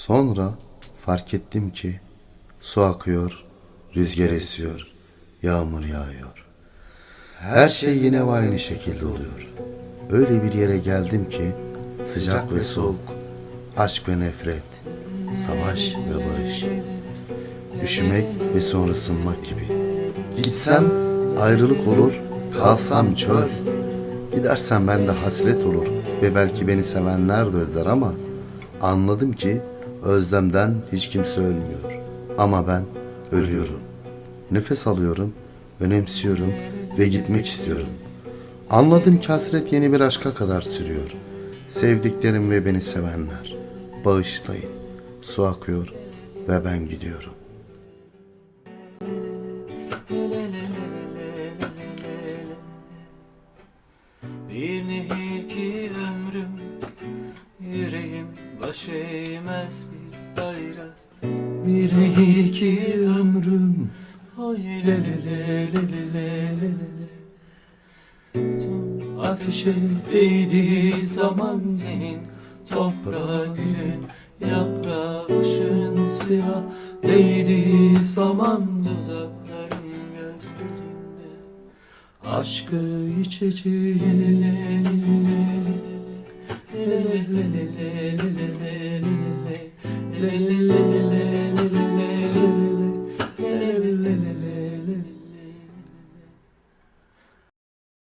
Sonra fark ettim ki su akıyor, rüzgar esiyor, yağmur yağıyor. Her şey yine aynı şekilde oluyor. Öyle bir yere geldim ki sıcak ve soğuk, aşk ve nefret, savaş ve barış. Üşümek ve sonra ısınmak gibi. Gitsem ayrılık olur, kalsam çöl. Gidersem ben de hasret olur ve belki beni sevenler de özler ama anladım ki özlemden hiç kimse ölmüyor. Ama ben ölüyorum. Nefes alıyorum, önemsiyorum ve gitmek istiyorum. Anladım ki hasret yeni bir aşka kadar sürüyor. Sevdiklerim ve beni sevenler. Bağışlayın. Su akıyor ve ben gidiyorum. Bir nehir ki baş eğmez bir bayraz Bir nehir ki ömrüm Ay le le le le le le le le ateşe değdiği zaman senin Toprağa gülün yaprağı başın suya Değdiği zaman dudakların gözlerinde Aşkı içeceğim le le le le le le le le le le le